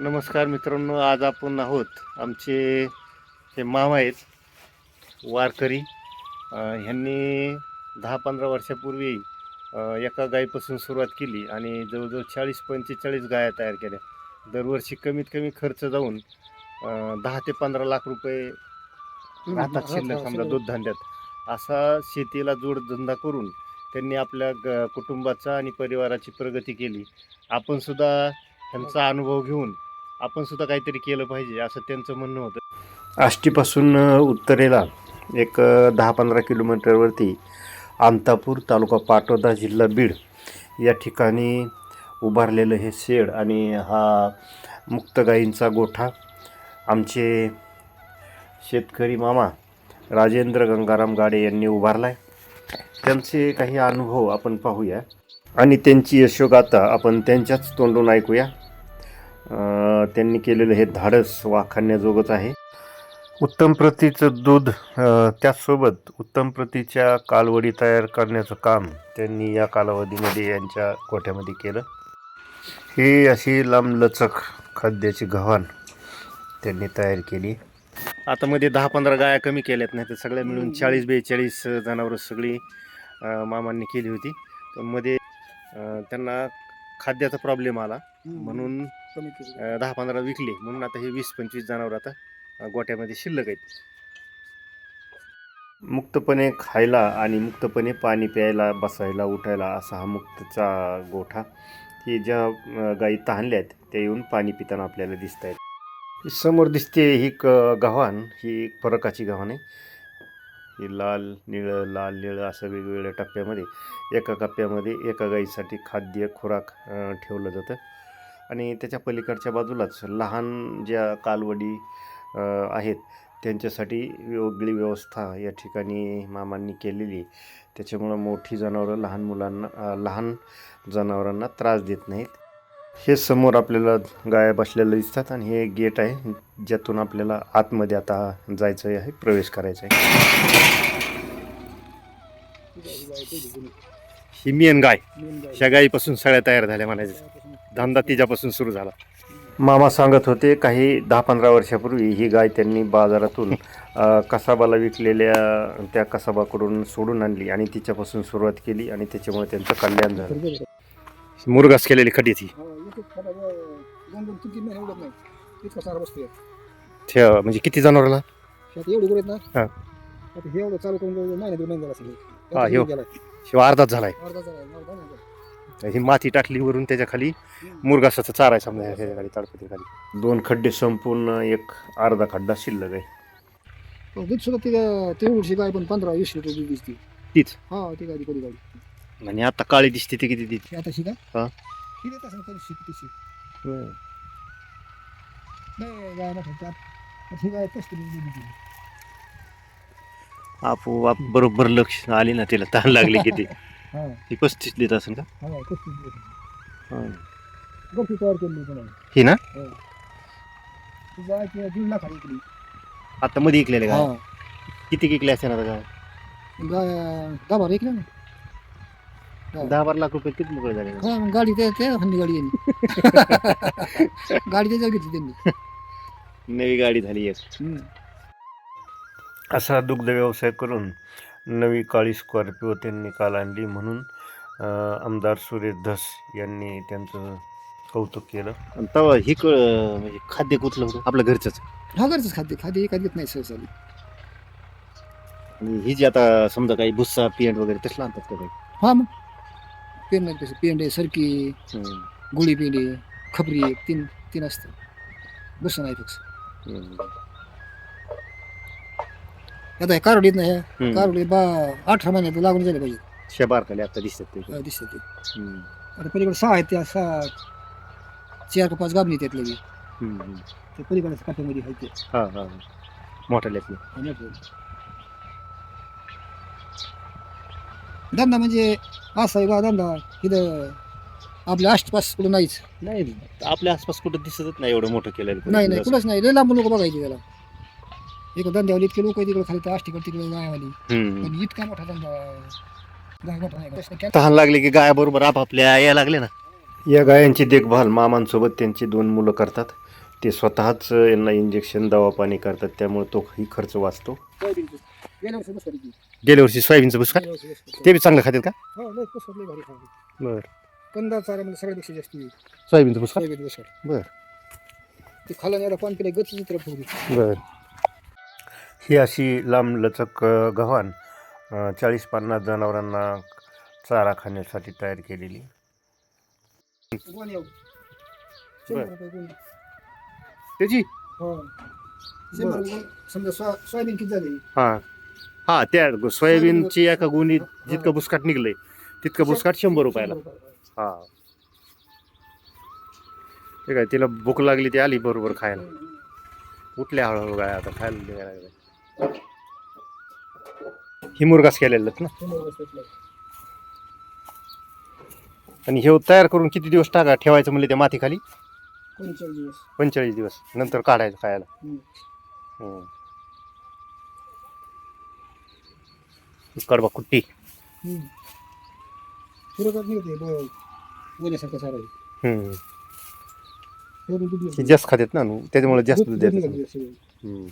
नमस्कार मित्रांनो आज आपण आहोत आमचे हे मामा आहेत वारकरी. ह्यांनी दहा पंधरा वर्षापूर्वी एका गायीपासून सुरुवात केली आणि जवळजवळ चाळीस पंचेचाळीस गाया तयार केल्या. दरवर्षी कमीत कमी खर्च जाऊन दहा ते पंधरा लाख रुपये राहतात शिल्लक समजा दूध धंद्यात असा शेतीला जोडधंदा करून त्यांनी आपल्या ग कुटुंबाचा आणि परिवाराची प्रगती केली. आपण सुद्धा त्यांचा अनुभव घेऊन आपण सुद्धा काहीतरी केलं पाहिजे असं त्यांचं म्हणणं होतं. आष्टीपासून उत्तरेला एक दहा पंधरा किलोमीटरवरती आमतापूर तालुका पाटोदा जिल्हा बीड या ठिकाणी उभारलेलं हे शेड आणि हा मुक्त गायींचा गोठा. आमचे शेतकरी मामा राजेंद्र गंगाराम गाडे यांनी उभारला आहे त्यांचे काही अनुभव आपण पाहूया. आणि त्यांची यशोगाथा आपण त्यांच्याच तोंडून ऐकूया. त्यांनी केलेलं हे धाडस वाखाणण्याजोगंच आहे. उत्तम प्रतीचं दूध त्याचसोबत उत्तम प्रतीच्या कालवडी तयार करण्याचं काम त्यांनी या कालावधीमध्ये यांच्या गोठ्यामध्ये केलं. ही अशी लांबलचक खाद्याची गव्हाण त्यांनी तयार केली. आता मध्ये दहा पंधरा गाया कमी केल्यात नाही तर सगळ्या मिळून चाळीस बेचाळीस जनावरं सगळी मामांनी केली होती. पण मध्ये त्यांना खाद्याचा प्रॉब्लेम आला. म्हणून कमी केली. अं, दहा पंधरा विकले. म्हणून आता हे वीस पंचवीस जनावर आता अं, गोट्यामध्ये शिल्लक आहेत. मुक्तपणे खायला आणि मुक्तपणे पाणी प्यायला बसायला उठायला असा हा मुक्तचा गोठा की ज्या अं, गायी तहानल्या आहेत त्या येऊन पाणी पिताना आपल्याला दिसत आहेत. समोर दिसते ही क गव्हाण. ही एक फरकाची गव्हाण आहे. ही लाल निळं लाल निळं असं वेगवेगळ्या टप्प्यामध्ये एका कप्प्यामध्ये एका गाईसाठी खाद्य खुराक अं, ठेवलं जातं. आणि त्याच्या पलीकडच्या बाजूलाच लहान ज्या कालवडी आहेत त्यांच्यासाठी वेगळी व्यवस्था या ठिकाणी मामांनी केलेली. आहे. त्याच्यामुळं मोठी जनावरं लहान मुलांना लहान जनावरांना त्रास देत नाहीत. हे समोर आपल्याला गाया बसलेल्या दिसतात आणि हे गेट आहे ज्यातून आपल्याला आतमध्ये आता जायचं आहे प्रवेश करायचा आहे ही मेन गाय. ह्या गायीपासून सगळ्या तयार झाल्या म्हणायचं. धंदा तिच्यापासून सुरू झाला. मामा सांगत होते काही दहा पंधरा वर्षापूर्वी ही गाय त्यांनी बाजारातून कसाबाला विकलेल्या त्या कसाबाकडून सोडून आणली आणि तिच्यापासून सुरुवात केली आणि त्याच्यामुळे त्यांचं कल्याण झालं. मुरगास केलेली त्या म्हणजे किती जनावराला? हा. हे एवढं चालू करून हा. शिवाय अर्धाच झालाय. झाला. ही माती टाकली वरून त्याच्याखाली मुरगासाचा चारा आहे समजा ह्याच्या खाली ताडपती खाली. दोन खड्डे संपूर्ण एक अर्धा खड्डा शिल्लक आहे. पण दूध सुद्धा ती ती एवढीशी गाय पण पंधरा वीस लिटर दूध दिसते. तीच? हा ती गाडी कधी गाडी. आणि आता काळी दिसते ती किती देते आता शिका हा. ही असेल कधी शिक ती. शिक नाही गाय मोठ्या त्यात आता ही आपोआप बरोबर लक्ष आली ना तिला ताण लागली किती हा. ती पस्तीस देत असेल का? हा. हा. गप्पी तयार केली कोणाला ही ना? ती गाय ती दीड लाख इकली आता मध्ये इकलेले का? हा. किती इकले असेल आता काय गाय दहा बारा इकल्या ना. दहा बारा लाख रुपये किती मोकळे झाले? हा मग गाडी त्या त्या हंदी गाडी यांनी गाडी त्याच्या घेतली त्यांनी. नवी गाडी झाली एक. असा दुग्ध व्यवसाय करून नवी काळी स्कॉर्पिओ त्यांनी काल आणली म्हणून आमदार सुरेश धस यांनी त्यांचं कौतुक केलं. तेव्हा ही कळ म्हणजे खाद्य कुठलं होतं? आपल्या घरचंच. हा घरचंच खाद्य. खाद्य एखाद घेत नाही सहसा आणि ही जी आता समजा काही भुस्सा पिंड वगैरे तसलं आणतात का काही? हा मग. पेंड नाही तसे पेंडे सरकी हम्म. गुळी पेंडे खपरी एक तीन तीन असतं. बस नाही फक्त. हम्म. आता हे कारवडीत नाही हम्म. बा अठरा महिन्यात लागून झाले पाहिजे शे बारकाले आता दिसतात ते हा, दिसतं ते हम्म. आता पलीकडे सहा आहेत त्या सहा चार का पाच गाबणी त्यातले बी. हम्म, हम्म. ते पलीकडे काठ्यामध्ये आहेत ते हा हा मोठ्या लेखले. धंदा म्हणजे असा आहे का धंदा इथं आपल्या आसपास कुठं नाहीच नाही आपल्या आसपास कुठं दिसतच नाही एवढं मोठं केलेलं नाही नाही कुठंच नाही लय लांबून लोक बघायचे त्याला एक धंद्यावाली इतके लोक तिकडे खाली तर आष्टीकडे तिकडे गायवाली हम्म. पण इतका मोठा धंदा गाय मोठा नाही का? तहान लागली की गाया बरोबर आपापल्या यायला लागले ना या गायांची देखभाल मामांसोबत त्यांची दोन मुलं करतात ते स्वतःच यांना इंजेक्शन दवा पाणी करतात त्यामुळे तोही खर्च वाचतो सोयाबीनचं. गेल्या वर्षी बसवली ती. गेल्या वर्षी सोयाबीनचं बुसकाट गेल्या वर्षी बसवली. ते बी चांगलं खातात का हो, लय भारी. बरं कंदा चाऱ्यामध्ये सगळ्यापेक्षा जास्त आहे. सोयाबीनचं सोयाबीन बसवली. बरं ती खाला न्यायला पाणी पिलं चित्र फुगली बर ही अशी लांब लचक अ, गव्हाण चाळीस पन्नास जनावरांना चारा खाण्यासाठी तयार केलेली. त्याची? हो. समजा सोया- सोयाबीन किती झाली? हां. हां त्या सोयाबीनची एका गुणीत जितकं बुसकाट निघलंय तितकं बुसकाट शंभर रुपयाला. हां. ते काय तिला भूक लागली ती आली बरोबर खायला. उठल्या हळूहळू काय आता खायला द्यायला हिमुरगास ही मुरगास केलेलं ना आणि हे तयार करून किती दिवस टाका ठेवायचं म्हणले त्या मातीखाली पंचेचाळीस दिवस पंचेचाळीस दिवस नंतर काढायचं खायला हम्म. कडबा कुट्टी हम्म. निघते सारं दूध हे जास्त खातात ना त्याच्यामुळे जास्त दूध- देतात हम्म.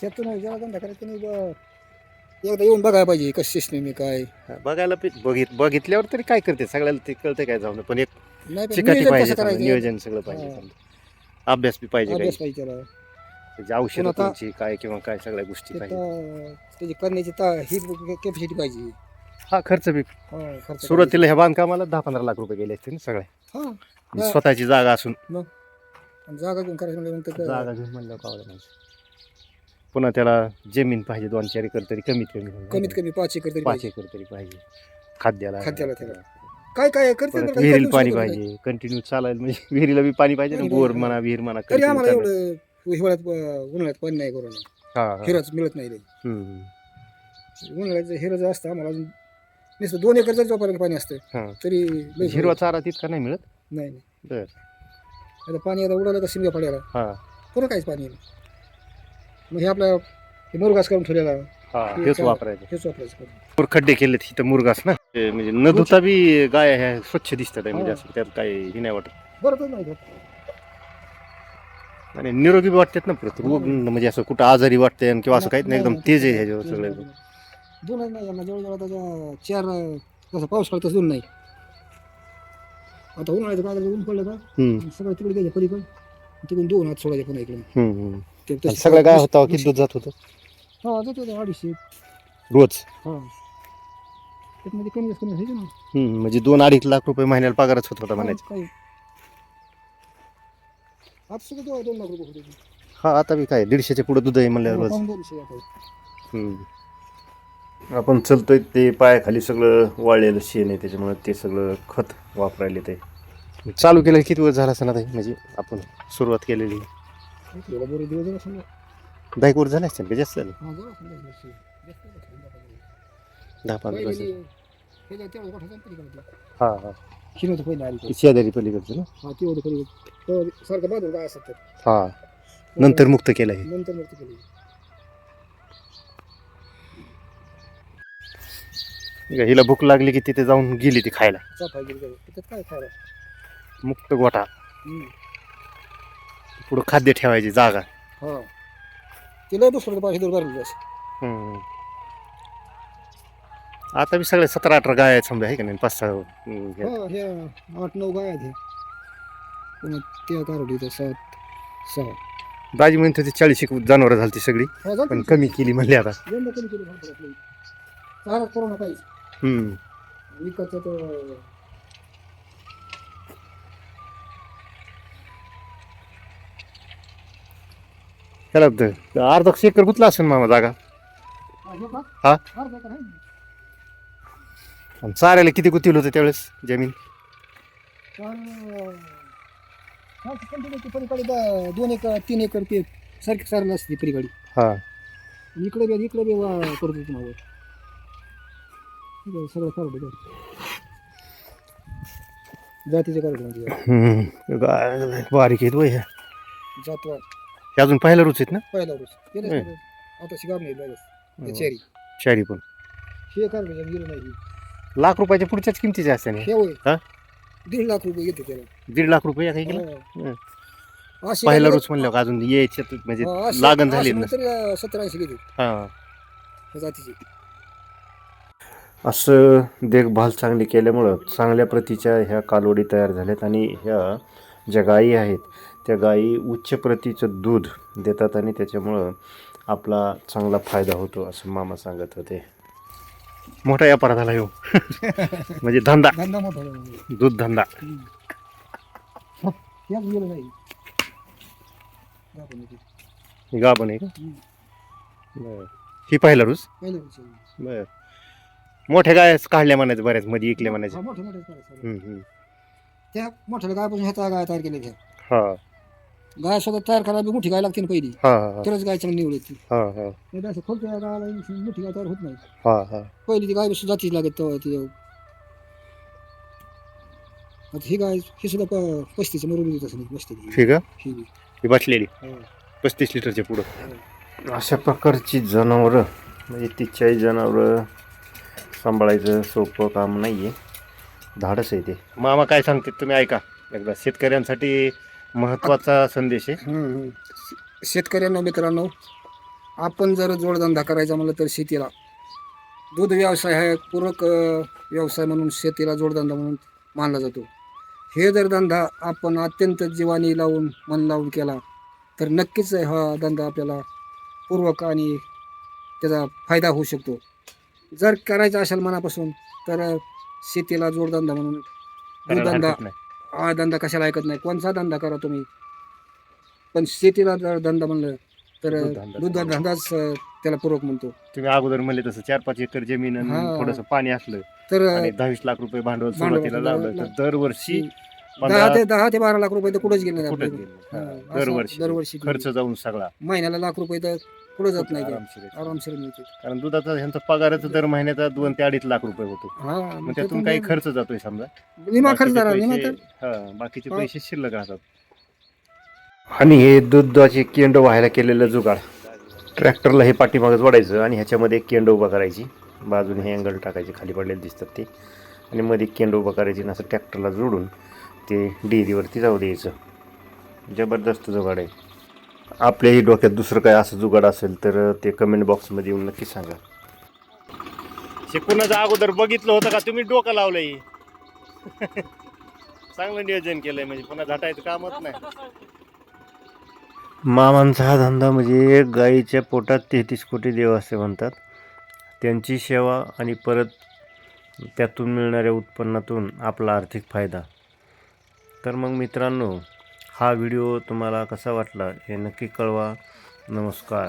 शेतून ज्याला धंदा करायचा नाही ब- एकदा येऊन बघायला पाहिजे कसं सिस्टम आहे काय. हा, बघायला पी- बघित बघितल्यावर तरी काय करते सगळ्याला ते कळतं काय जाऊन. पण एक नाही पण चिकाटी नियोजन पाहिजे कसं समजा, करायचं? नियोजन सगळं पाहिजे हा. समजा. अभ्यास बी पाहिजे काही. अभ्यास पाहिजे त्याला. त्याची औषधं पण आता- कोणची काय किंवा काय सगळ्या गोष्टी ते पाहिजे. ता- त्याची करण्याची ता ही कॅपॅसिटी पाहिजे. हा खर्च बी हा, खर्च सुरुवातीला ह्या बांधकामाला दहा पंधरा लाख रुपये गेले असते ना सगळे. हा म्हणजे स्वतःची जागा असून. आणि जागा घेऊन करायचं म्हणजे जागा घेऊन म्हणल्यावर काय नाही पुन्हा त्याला जमीन पाहिजे दोन चार एकर तरी कमीत कमी कमीत कमी पाच एकर तरी पाच पाहिजे एकर तरी पाहिजे खाद्याला खाद्याला त्याला. काय काय करते परत बरं विहिरीला पाणी पाहिजे कंटिन्यू चालायला म्हणजे विहिरीला बी पाणी पाहिजे ना पाणी बोर पाहिजे. म्हणा विहीर म्हणा तरी continue आम्हाला चालायला. एवढं हिवाळ्यात अं, उन्हाळ्यात पाणी नाही करून हा, हा. हिरच मिळत नाही लई. हम्म. उन्हाळ्याचं हिरच असतं आम्हाला अजून नुसतं दोन एकर जर जोपर्यंत पाणी असतं हा. तरी लई हिरवा चारा तितका नाही मिळत नाही नाही. बर आता पाणी आता उडालं का शिमग्या पाड्याला हा पुन्हा काहीच पाणी नाही मग हे आपल्या हे मुरघास करून ठेवलेला हा हे हेच. वापरायचं हेच वापरायचं करून. वर खड्डे केले तिथं मुरगास ना ते म्हणजे न धुता बी गाय ह्या स्वच्छ दिसतात आहे म्हणजे. असं त्यात काही हे नाही वाटत बरं तर नाही होत. आणि निरोगी बी वाटतात ना परत रोग म्हणजे असं कुठं आजारी वाटते किंवा असं काहीच नाही एकदम तेज आहे ह्याच्यावर सगळं दोनच नाही यांना जवळजवळ चार अं, कसं पाऊस तसं दोन नाही आता उन्हाळ्याचं काय करायचं, ऊन पडलं का हम्म, सगळं तिकडे घ्यायचं पलीकडे तिकडून दोन हात सोडायचे पुन्हा इकडून हम्म, हम्म. ते आणि सगळं काय होतं किती दूध जात होतं? हा जातो ते अडीचशे. रोज? हा. त्याच्यामध्ये कमी जास्त कमी ना. हम्म, म्हणजे दोन अडीच लाख रुपये महिन्याला पगारच होत होता म्हणायचं. काही. आता सुद्धा दोन दोन लाख रुपये होते हा आता बी काय दीडशेच्या पुढे दूध आहे म्हणल्यावर रोज. पाऊण दोनशे आता. हम्म. आपण चलतोय ते पायाखाली सगळं वाळलेलं शेण आहे त्याच्यामुळे ते सगळं खत वापरायले ते चालू केलं किती दिवस झाला असं ना म्हणजे आपण सुरुवात केलेली. दहा वर्ष झाले असतील का? जास्त झालं. हा. दहा पंधरा वर्ष हे. हा हा. पहिले आली शेजारी पलीकडचं ना? हा ती होतं पलीकडे तेव्हा सारखं बाजूला काय असत हा. नंतर मुक्त केलं आहे नंतर मग ते केली हिला भूक लागली की तिथे जाऊन गेली ती खायला. चाफा गेली काय त्याच्यात काय खायला? मुक्त गोठा. हम्म. पुढं खाद्य ठेवायची जागा हा तिला दुसरं पाचशे दोन भरली बस हम्म. आता बी सगळे सतरा अठरा गाय आहेत समजा आहे का नाही पाच सहा हम्म, हे. हा हे आठ नऊ गाय आहेत हे. पुन्हा त्या कारोडी तर सात सहा दाजी म्हणते होती चाळीस एक जनावरं झाली ती सगळी हा झालं पण. कमी केली म्हणली आता यंदा कमी केली भरपूर आपली चारा कोरोना काहीच हम्म. विकतचं तर त्याला द- अर्धा एकर गुतला असेल मामा जागा. हा. आणि चाऱ्याला किती गुतील होतं त्यावेळेस जमीन? पलीकडे दोन एकर तीन एकर ते सारखी सारलं असते पलीकडे हा. आणि इकडे बी इकडे बी वा- करत होतो इकडे सगळं करत जातीचे करत म्हणजे हम्म. बारीक आहेत वय जातवा हे अजून पाहायला रुच आहेत ना? पहिला रोज हम्म. आता शिगार नाही. चेरी. चारी पण. हे कर गेलं नाही. लाख रुपयाच्या पुढच्याच किमतीचे असते ना? हे होय. हा? दीड लाख रुपये घेते त्याला. दीड लाख रुपये काही किलो? हो. अशी पहिला गाडी- रोज म्हणलं अजून यायचे म्हणजे हो, अशी- लागण झाली अशी ना? तरी सत्तर ऐंशी घेते. हा. त्या जातीची. असं देखभाल चांगली केल्यामुळं चांगल्या प्रतीच्या ह्या कालवडी तयार झाल्यात आणि ह्या ज्या गायी आहेत त्या गायी उच्च प्रतीचं दूध देतात आणि त्याच्यामुळं आपला चांगला फायदा होतो असं मामा सांगत होते मोठा व्यापार झाला येऊ म्हणजे धंदा धंदा मोठा झाला. दूध धंदा आपण इथे. ही गाभण आहे का हम्म. बरं. ही पहिला वर्ष. बर मोठ्या गाय काढल्या म्हणायचं बऱ्याच मध्ये इकल्या म्हणायचं. त्या मोठ्या गायपासून ह्या गाय तयार केल्या हा गाय सुद्धा तयार करायला बी मोठी गाय लागते ना पहिली. हा हा तरच गाय चांगली निवड येते. हा हा. नाही तर असं खोलत्या गायला मोठी गाय तयार होत नाही. हा हा. पहिली ती गाय सुद्धा जातीच लागत तेव्हा ती आता ही गाय ही सुद्धा प- पस्तीस मरून येत असं बसते ती. ठीक आहे ही बी. ही बसलेली. हो. पस्तीस लिटरच्या पुढं. अशा प्रकारची जनावरं म्हणजे तिच्याही जनावरं सांभाळायचं सोपं काम नाही आहे धाडस आहे ते. मामा काय सांगते तुम्ही ऐका. एकदा शेतकऱ्यांसाठी महत्त्वाचा संदेश आहे हम्म. शेतकऱ्यांना मित्रांनो आपण जर जोडधंदा करायचा म्हणलं तर शेतीला दूध व्यवसाय हा एक पूरक अ, व्यवसाय म्हणून शेतीला जोडधंदा म्हणून मानला जातो हे जर धंदा आपण अत्यंत जीवानी लावून मन लावून केला तर नक्कीच हा धंदा आपल्याला पूर्वक आणि त्याचा फायदा होऊ शकतो जर करायचा असेल मनापासून तर शेतीला जोडधंदा म्हणून करायला दूधधंदा हरकत नाही. हा धंदा कशाला ऐकत नाही कोणता धंदा करा तुम्ही पण शेतीला जर धंदा म्हणलं तर दूधधंदा. दूध धंदाच अं, त्याला पूरक म्हणतो तुम्ही अगोदर म्हणले तसं चार पाच एकर जमीन आणि. थोडंसं पाणी असलं तर आणि दहावीस लाख रुपये भांडवल भांडवल सुरुवातीला लावलं तर. दरवर्षी दहा पंधरा ते दहा ते बारा लाख रुपये तर कुठेच गेले नाही कुठं आपल्याकडे. गेलं? हा, हा, असं दरवर्षी दरवर्षी खर्च जाऊन सगळा महिन्याला लाख रुपये तर कुठं जात नाही. आरामशीर आहे. आरामशीर मिळते. कारण दुधाचा ह्यांचा पगारच दर महिन्याचा दोन ते अडीच लाख रुपये होतो. हा मग त्यातून काही खर्च जातोय समजा. विमा खर्च बाकीचे झाला पैसे- तर? हा, बाकीचे हा. पैसे शिल्लक राहतात. आणि हे दुधाचे केंड व्हायला केलेलं जुगाड. ट्रॅक्टरला हे पाठीमागच वाढायचं आणि ह्याच्यामध्ये एक केंड उभा करायची. बाजूने हे अँगल टाकायचे खाली पडलेले दिसतात ते. आणि मध्ये एक केंड उभा करायची आणि असं ट्रॅक्टरला जोडून ते डेअरीवरती जाऊ द्यायचं. जबरदस्त जुगाड आहे. आपल्याही डोक्यात दुसरं काय असं जुगाड असेल तर ते कमेंट बॉक्समध्ये येऊन नक्की सांगा. शिकूनच अगोदर बघितलं होतं का तुम्ही डोकं लावलंय? चांगलं नियोजन केलंय म्हणजे पुन्हा झटायचं कामच नाही. मामांचा हा धंदा म्हणजे गाईच्या पोटात तेहतीस कोटी देव असे म्हणतात. त्यांची सेवा आणि परत त्यातून मिळणाऱ्या उत्पन्नातून आपला आर्थिक फायदा. तर मग मित्रांनो हा व्हिडिओ तुम्हाला कसा वाटला हे नक्की कळवा. नमस्कार.